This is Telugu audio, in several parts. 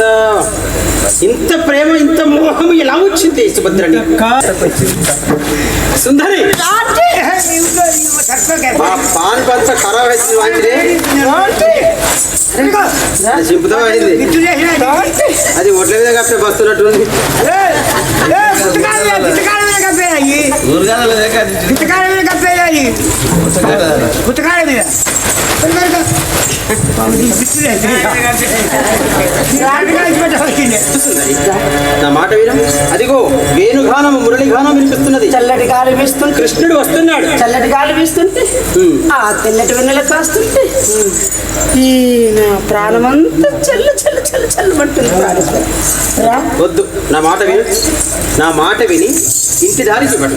ఇంత ఇంత ప్రేమ ఇంత మోహం ఎలా వచ్చింది సుభద్రని సుందరి పాన్ పంచ ఖరాబ్ అది చింపుతో పడింది అది ఒట్ల మీద కప్పే బస్తున్నట్టుంది ఊరగాలలో లేక అది పుస్తకాల మీద నా మాట వినం. అదిగో వేణుగానం మురళిగానం వినిపిస్తున్నది. చల్లటి గాలి వీస్తుంది కృష్ణుడు వస్తున్నాడు. చల్లటి గాలి వీస్తుంటే. ఉమ్. ఆ తెల్లటి వెన్నెల కాస్తుంటే. ఈ నా ప్రాణమంతా చల్ల చల్ల చల్ల చల్లమంటుంది రా. వద్దు. నా మాట విను. నా మాట విని ఇంటి దారికి పడు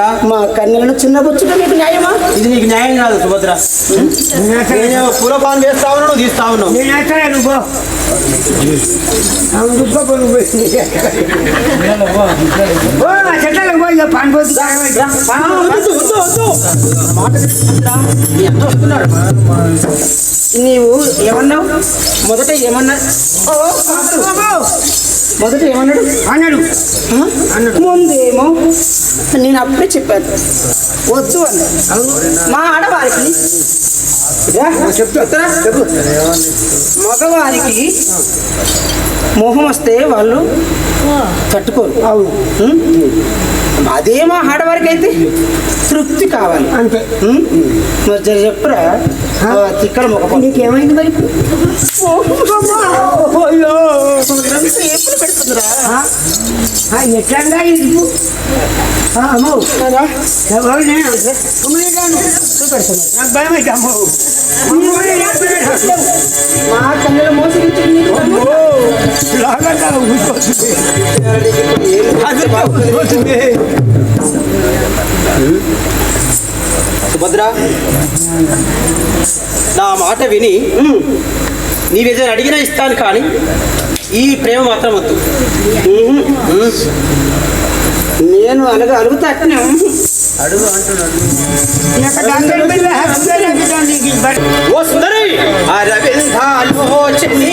సుభద్ర. మా కన్యలను చిన్నబుచ్చుట మీకు న్యాయమా? ఇది నీకు న్యాయం కాదు సుభద్ర. నేను పూలపాన్ వేస్తా ఉన్నాను నువ్వు తీస్తా ఉన్నావు నీవు ఏమన్నావు? మొదట ఏమన్నా. మొదట ఏమన్నాడు? అన్నాడు. ఆ? ముందేమో నేను అప్పుడే చెప్పాను. వద్దు అని. మా ఆడవారికి. చెప్తారా చెప్పు మగవారికి మోహం వస్తే వాళ్ళు తట్టుకోరు. అవును. అదే మా ఆడవారికి అయితే తృప్తి కావాలి. అంతే? మరి చెప్పురా. మొక్క నీకేమైంది మరి? అయ్యో. ఎప్పుడు పెడుతుందిరా ఎట్లా ఇది? అమ్మో. నాకు భయం అయితే అమ్మో. మా కళ్ళలో మోసగించింది నీకు తమ్ముడు. లాగా ఊసిపోతుంది సుభద్ర నా మాట విని నీవేదైనా అడిగినా ఇస్తాను కానీ ఈ ప్రేమ మాత్రం వద్దు. నేను అనగా అడుగుతా అట్నే ఓ సుందరి! అరవిందాలోచని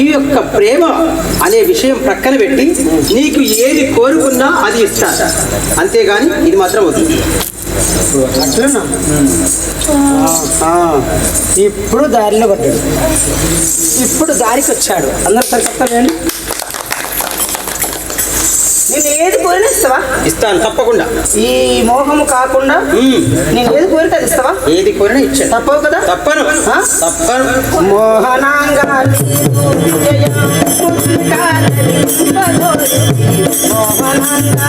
ఈ యొక్క ప్రేమ అనే విషయం ప్రక్కన పెట్టి నీకు ఏది కోరుకున్నా అది ఇస్తా. అంతేగాని ఇది మాత్రం వద్దు. అట్లనా? ఇప్పుడు దారిలో పడ్డాడు. ఇప్పుడు దారికి వచ్చాడు. అందరు సరికొస్తానండి నేను ఏది కోరినా ఇస్తావా? ఇస్తాను తప్పకుండా. ఈ మోహము కాకుండా నేను ఏది కోరితే అది ఇస్తావా? ఏది కోరినా ఇచ్చాను తప్పవు కదా? తప్పను? తప్పను. మోహనాంగా. మోహనాంగా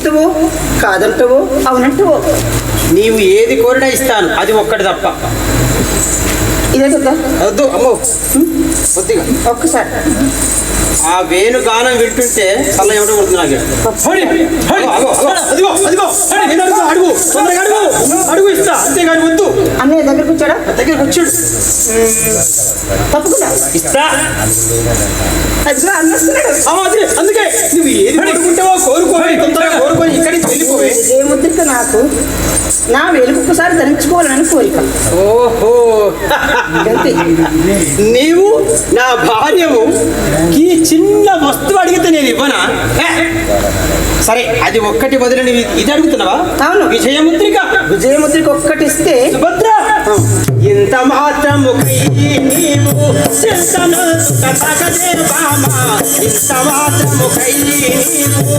ఇస్తావో కాదంటావో? అవునంటావో. నీవు ఏది కోరినా ఇస్తాను. అది ఒక్కటి తప్ప. ఇదే కదా వద్దు అమ్మో. కొద్దిగా. ఒక్కసారి. ఆ వేణు గానం వింటుంటే చల్ల ఎవడో నాకు. అదిగో అదిగో అడుగు అడుగు తొందరగా అడుగు అడుగు ఇస్తా అంతేగాని వద్దు. అన్నయ్య దగ్గరకు వచ్చాడా దగ్గరికి వచ్చాడు తప్పకుండా. ఇస్తా. అదిగో అన్నస్తున్నాడు ఆ, అదే, అందుకే. నువ్వు ఏది కోరుకుంటావో కోరుకోవాలి తొందరగా కోరుకొని ఇక్కడి నుంచి వెళ్ళిపోవే. ఏ ముద్రిక నాకు? నా వెలుగు ఒకసారి ధరించుకోవాలని కోరిక. ఓహో. నీవు నా భార్యవు. ఈ చిన్న వస్తువు అడిగితే నేను ఇవ్వనా? సరే అది ఒక్కటి వదిలి నువ్వు ఇది అడుగుతున్నావా? అవును. విజయముద్రిక. విజయముద్రిక ఒక్కటిస్తే? సుభద్ర. ఇంత మాత్రము నీవు చింతను ఇంత మాత్రము నీవు.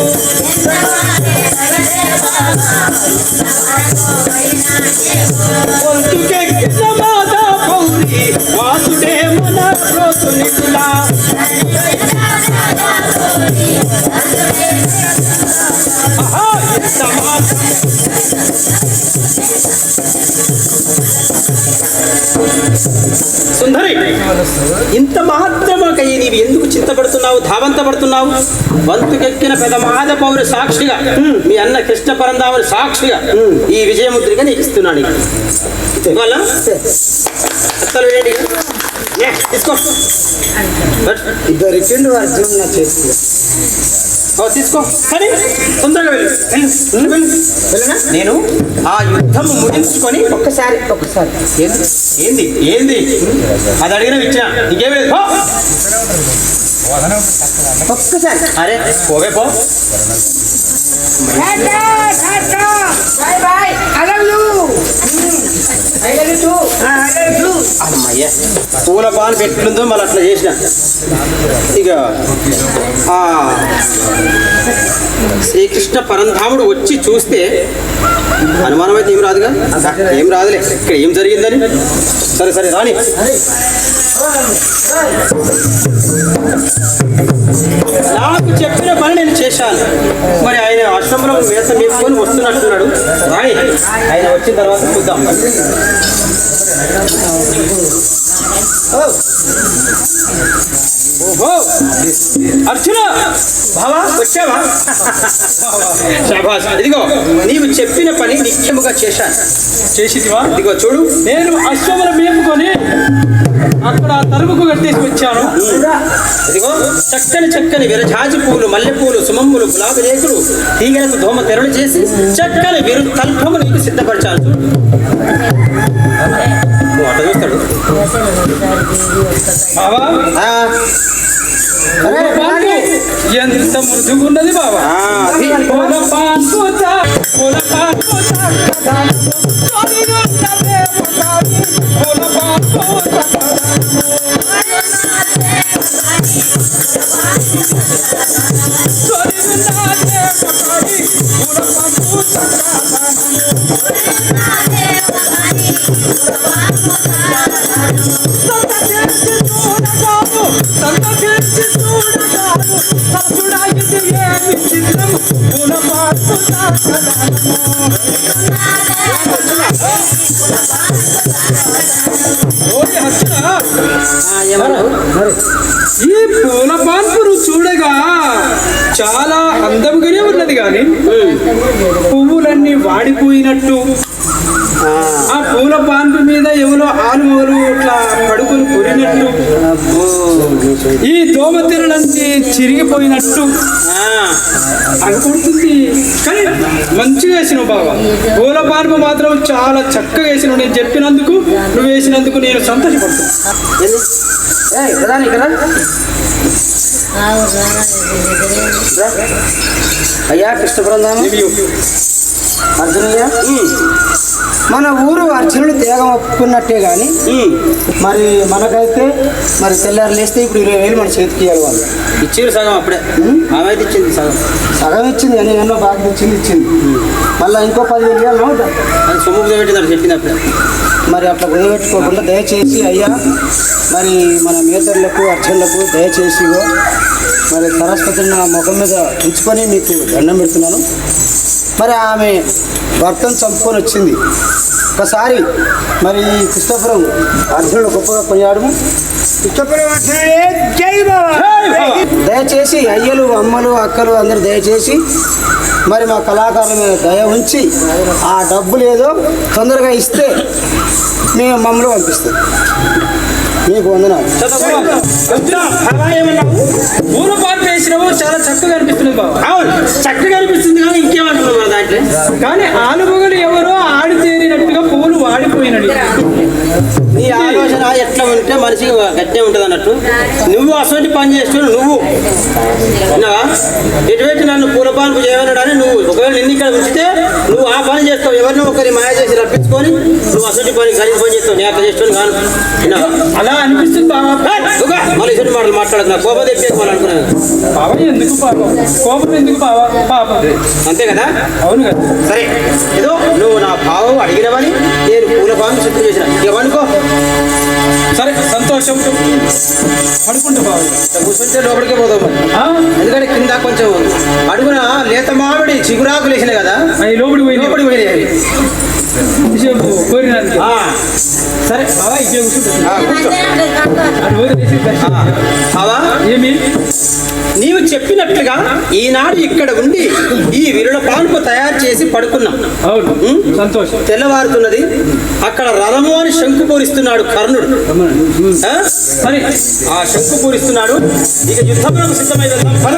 ఒంటుకెక్కిన మాత పౌరి వాసుడే మన ఆహా, సుందరి ఇంత మాత్రమకై నీవు ఎందుకు చింతపడుతున్నావు ధావంత పడుతున్నావు వంతుకెక్కిన పెద్ద మహాద పౌరు సాక్షిగా మీ అన్న కృష్ణ పరందాముని సాక్షిగా ఈ విజయముద్రిక నీకు ఇస్తున్నాను? అత్తలు వేయండి. తీసుకో అర్జున్ నా ఓ, తీసుకో. కానీ తొందరగా వెళ్ళు. వెళ్ళు, వెళ్ళు. వెళ్ళనా? నేను ఆ యుద్ధం ముగించుకొని ఒక్కసారి ఒక్కసారి. ఏంది ఏంది? ఏంది? అది అడిగిన ఇచ్చా నీకేం లేదు. ఒక్కసారి. అరే పోవే పో. అమ్మయ్య పూల పాలు పెట్టుందో మళ్ళీ అట్లా చేసిన. ఇక శ్రీకృష్ణ పరంధాముడు వచ్చి చూస్తే అనుమానం అయితే ఏం రాదుగా? ఏం రాదులే. ఇక్కడ ఏం జరిగిందని? సరే సరే రాని. నాకు చెప్పిన పని నేను చేశాను. మరి ఆయన ఆశ్రమంలో వేసం వేసుకొని వస్తున్నట్టున్నాడు. రాని ఆయన వచ్చిన తర్వాత చూద్దాం. ఓహో! అర్జున! బావా వచ్చావా? శాబాష్ ఇదిగో నీవు చెప్పిన పని నిత్యముగా చేశాను. చేసిదివా ఇదిగో చూడు. నేను అశ్వముల మేపుకొని అక్కడ తరుముకు కట్టేసి వచ్చాను. ఇదిగో చక్కని చక్కని విరజాజి పూలు మల్లె పూలు సుమమ్ములు గులాబీ రేకులు తీగలకు దోమ తెరలు చేసి చక్కని విరు తల్పము నీకు సిద్ధపరిచాను. బావా ఆ, ఎంత మృదుగున్నది బావా ఆ, అది. పూల పాన్పుత, పూల పాన్పుత, కథలు తొలిగున్నదే ముఖాని, పూల పాన్పుత, తొలిగున్నదే ముఖాని, ఈ పూల పాన్పును చూడగా చాలా అందముగానే ఉన్నది కానీ పువ్వులన్నీ వాడిపోయినట్టు ఆ పూల పాన్పు మీద ఎవరో ఆలుమలు ఇట్లా పడుకుని కొరినట్టు ఈ దోమతెరలన్నీ చిరిగిపోయినట్టు అనుకుంటుంది కానీ మంచిగా వేసినావు బాబా పూల పాన్పు మాత్రం చాలా చక్కగా వేసినావు నేను చెప్పినందుకు నువ్వు వేసినందుకు నేను సంతోషపడుతున్నాను ఇక్కడ అయ్యా కృష్ణ బృందాము అర్జునయ్య మన ఊరు అర్జునుడు తేగం ఒప్పుకున్నట్టే కానీ మరి మనకైతే మరి తెల్లారు లేస్తే ఇప్పుడు ఇరవై వేలు మన చేతికి ఇవ్వాలి వాళ్ళు. ఇచ్చారు సగం అప్పుడే. ఆమె ఇచ్చింది సగం. సగం ఇచ్చింది కానీ ఎన్నో బాగా ఇచ్చింది ఇచ్చింది. మళ్ళీ ఇంకో పదివేలు ఇవ్వాలి నవ్వుతా అది సొమ్ము పెట్టింది చెప్పింది అప్పుడే. మరి అట్లా గుర్తుపెట్టుకోకుండా దయచేసి అయ్యా మరి మన మేతరులకు అర్చనలకు దయచేసి మరి సరస్వతిని నా ముఖం మీద ఉంచుకొని మీకు దండం పెడుతున్నాను. మరి ఆమె భర్తను చంపుకొని వచ్చింది. ఒకసారి మరి కృష్ణపురం అర్జునుడు గొప్పగా కొనియాడము. దయచేసి అయ్యలు అమ్మలు అక్కలు అందరూ దయచేసి మరి మా కళాకారుల మీద దయ ఉంచి ఆ డబ్బులు ఏదో తొందరగా ఇస్తే మేము మమ్మల్ని పంపిస్తాం. మీకు వందనాలు. చాలా చక్కగా అనిపిస్తుంది బాబా. అవును చక్కగా అనిపిస్తుంది కానీ ఇంకేమంటున్నావు మన దాంట్లో కానీ ఆలుమొగలు ఎవరో ఆడి చేరినట్టుగా పువ్వులు వాడిపోయినవి. ఆలోచన ఎట్లా ఉంటే మనిషికి గట్టే ఉంటుంది అన్నట్టు. నువ్వు అసలు పని చేస్తున్నావు నువ్వు. ఎటువంటి నన్ను పూలపాన్పు చేయమన్నాడని నువ్వు. ఒకవేళ నిన్ను ఇక్కడ ఉంచితే నువ్వు ఆ పని చేస్తావు. ఎవరినో ఒకరి మాయ చేసి రప్పించుకొని నువ్వు అసలు పని కలిసి పని చేస్తావు. నేను అట్లా చేస్తాను కాను అలా అనిపిస్తుంది బాబా. మళ్ళీ ఇటువంటి మాటలు మాట్లాడదు నా కోపం తెప్పేసుకోవాలనుకున్నాను బాబా ఎందుకు బాబా? కోపం ఎందుకు బాబా? పాపం అంతే కదా? అవును కదా. సరే. ఏదో నువ్వు నా భావం అడిగినవని పూలపాన్పు సిద్ధం చేసిన. ఇవనుకో సరే సంతోషం. పడుకుంటా బాబా. కూర్చుంటే లోపలికే పోదాం మరి. ఆ? ఎందుకంటే కింద కొంచెం అడుగున లేత మామిడి చిగురాకులు వేసినాయి కదా. అవి లోపలికి పోయి లోపలికి పోయినాయి సరే బాబా కూర్చుంటా. ఏమి? నీవు చెప్పినట్లుగా ఈనాడు ఇక్కడ ఉండి ఈ విరుల పాన్పు తయారు చేసి పడుకున్నాం. అవును. సంతోషం. తెల్లవారుతున్నది. అక్కడ రథము అని శంకు పూరిస్తున్నాడు కర్ణుడు. ఆ? సరే. ఆ శంకు పూరిస్తున్నాడు. ఇక యుద్ధములకు సిద్ధమై వెళ్దాం. పద.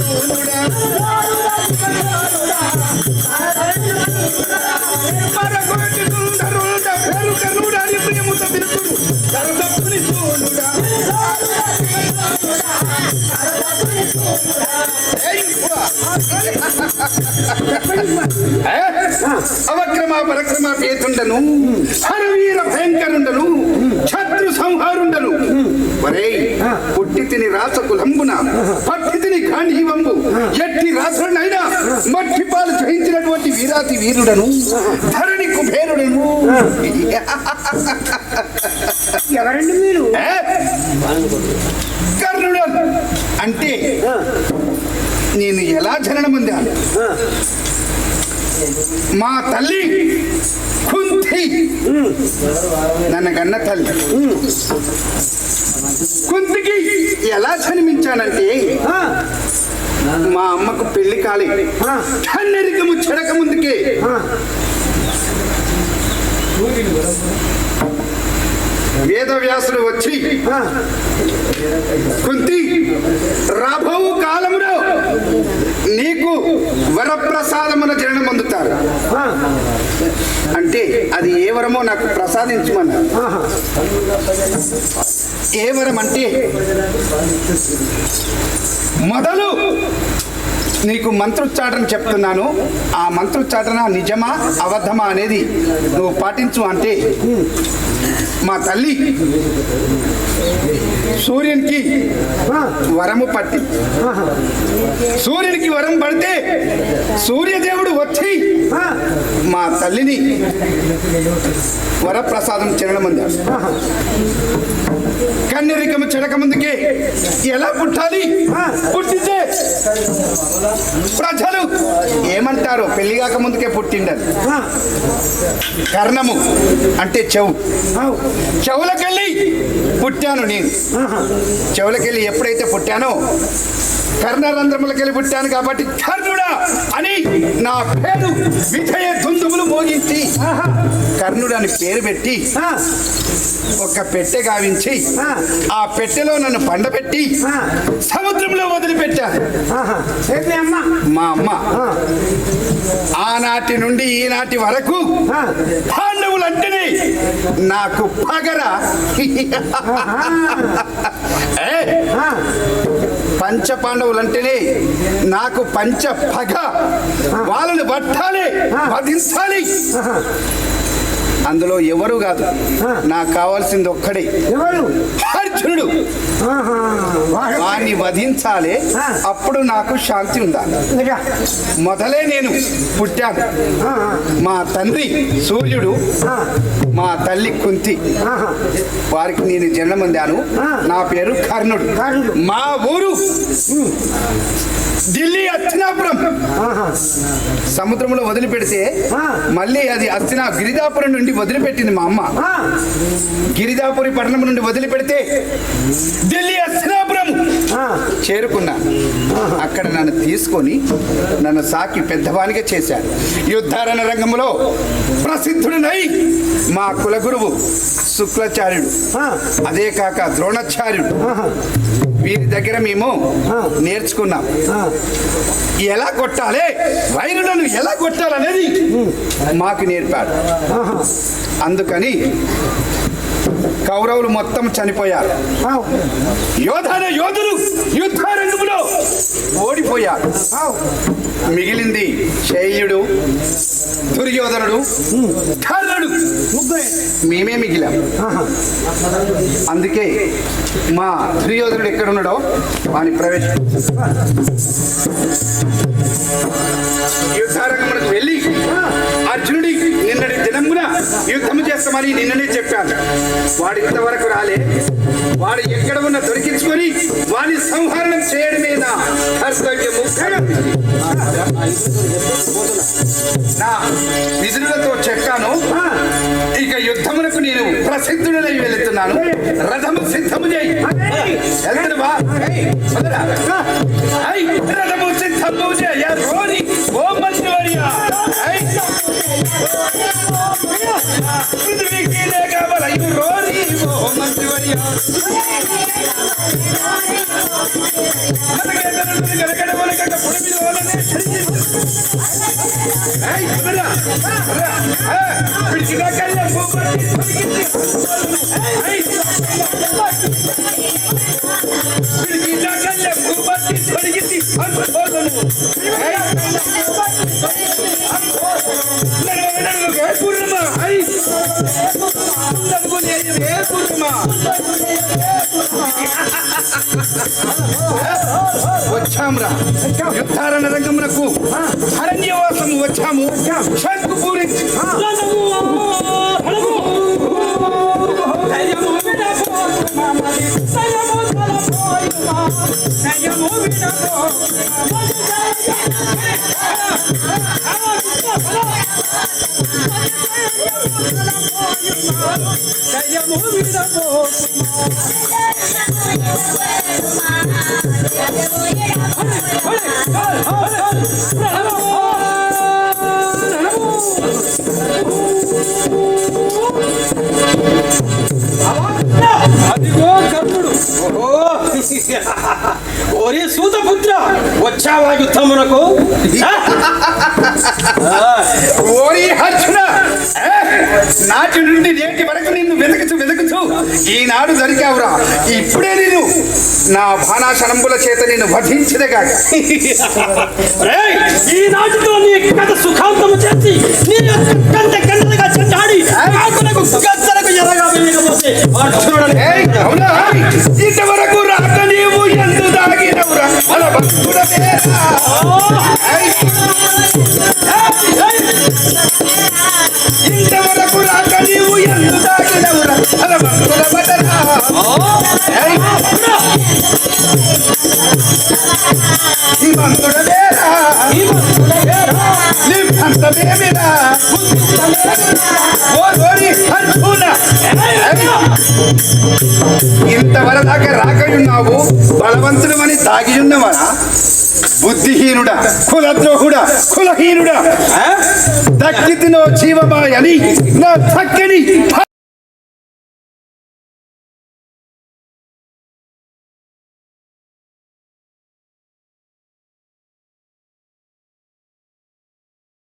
పేతుండను హరవీర భయంకరుండను శత్రు సంహారుండను. వరే పుట్టి తిని రాసకులంబున పట్టి తిని గాంధీవంబు ఎట్టి రాసుడనైనా మట్టి పాలు జయించినటువంటి వీరాతి వీరుడను ధరణి కుబేరుడను. ఎవరండి మీరు? కర్ణుడు. అంటే నేను ఎలా జననం పొందాను మా తల్లి కుంతి. నన్ను కన్న తల్లి. కుంతికి ఎలా జన్మించానంటే మా అమ్మకు పెళ్ళి కాలి. కన్నెరికము చెడక ముందుకే. వేదవ్యాసుడు వచ్చి కుంతి రాబో కాలములో నీకు వరప్రసాదమున జననం పొందుతారు అంటే అది ఏ వరమో నాకు ప్రసాదించమన్నారు. ఏ వరం అంటే మొదలు నీకు మంత్రోచ్చాటన చెప్తున్నాను. ఆ మంత్రోచ్చాటన నిజమా అబద్ధమా అనేది నువ్వు పాటించు అంటే మా తల్లి సూర్యునికి వరము పట్టి. సూర్యునికి వరం పడితే సూర్యదేవుడు వచ్చి మా తల్లిని వరప్రసాదం చెరడం అందాడు కన్నెరికము చెడక ముందుకే ఎలా పుట్టాలి? పుట్టితే ప్రజలు ఏమంటారు పెళ్ళి కాక ముందుకే పుట్టిండని. ఆ, కర్ణము అంటే చెవు. చెవులకెళ్ళి పుట్టాను నేను. చెవులకెళ్ళి ఎప్పుడైతే పుట్టానో కర్ణరంధ్రములకెళ్ళి పుట్టాను కాబట్టి కర్ణుడా అని నా పేరు విజయ దుందుములు మోగించి కర్ణుడు అని పేరు పెట్టి ఒక పెట్టె గావించి ఆ. పెట్టెలో నన్ను పండబెట్టి. సముద్రంలో వదిలిపెట్టాను. మా అమ్మ. ఆనాటి నుండి ఈనాటి వరకు ఆ. పాండవులంటేనే నాకు పగర. పంచ పాండవులంటేనే నాకు పంచ పగ. వాళ్ళని పట్టాలి వధించాలి. అందులో ఎవరు కాదు నాకు కావాల్సింది ఒక్కడే. ఎవరు? అర్జునుడు. వాణ్ణి వధించాలి. అప్పుడు నాకు శాంతి ఉందా. మొదలే నేను పుట్టాను. మా తండ్రి సూర్యుడు మా తల్లి కుంతి. వారికి నేను జన్మందాను నా పేరు కర్ణుడు. మా ఊరు ఢిల్లీ అస్తినాపురం. సముద్రంలో వదిలిపెడితే. మళ్ళీ అది అస్తినా గిరిదాపురం నుండి వదిలిపెట్టింది మా అమ్మ. గిరిదాపురి పట్టణం నుండి వదిలిపెడితే ఢిల్లీ అస్తినాపురం ఆ. చేరుకున్నా అక్కడ నన్ను తీసుకొని నన్ను సాకి పెద్దవానిగా చేశారు యుద్ధారణ రంగంలో ప్రసిద్ధుడినై మా కులగురువు శుక్లాచార్యుడు. అదే కాక ద్రోణాచార్యుడు. వీరి దగ్గర మేము నేర్చుకున్నాం. ఎలా కొట్టాలి వైరులను ఎలా కొట్టాలనేది మాకు నేర్పాడు. అందుకని కౌరవులు మొత్తం చనిపోయారు. యోధన యోధులు యుద్ధ రంగంలో ఓడిపోయారు. మిగిలింది శైల్యుడు దుర్యోధనుడు కర్ణుడు ముగ్గురే. మేమే మిగిలాం. అందుకే మా దుర్యోధనుడు ఎక్కడున్నాడో వాని ప్రవేశం. యుద్ధం చేస్తామని నిన్ననే చెప్పాను. వాడు ఇంతవరకు రాలే. వాడు ఎక్కడ ఉన్న దొరికించుకొని వాడిని సంహరణం చేయడమే నా కర్తవ్యము. నా విధులతో చెప్పాను. ఇక యుద్ధమునకు నేను ప్రసిద్ధుడనై వెళుతున్నాను. రథము సిద్ధము చేయి. వెళ్తున్నా రథము సిద్ధము చేయ. రోని ఓ మంచి பூர்ணிமா ஐ பூர்ணிமா వచ్చాంరా యుద్ధారణ రంగమునకు అరణ్యవాసము వచ్చాము శంకు పూరించి అదిగో సూతపుత్ర వచ్చావా యుద్ధమునకు? ఓరి అర్జున! నాటి నుండి నేటి వరకు నిన్ను వెతుకుతూ వెతుకుతూ ఈనాడు దొరికావురా. ఇప్పుడే నేను నా బాణాశనంబుల చేత నిన్ను వధించదగా రేయ్, ఈ నాటితో నీ కథ సుఖాంతము చేసి నీ యొక్క కంట కంటలుగా చెండాడి కాకులకు గద్దలకు ఎరగా వెళ్ళకపోతే అవునా? ఇంతవరకు రాక నీవు ఎంత అలా మన భక్తుడవదరా బలవంతుడు అని దాగి ఉన్నవరా బుద్ధిహీనుడా కులద్రోహుడా కులహీనుడా ఆ? దక్కితినో జీవమాయని నా చక్కని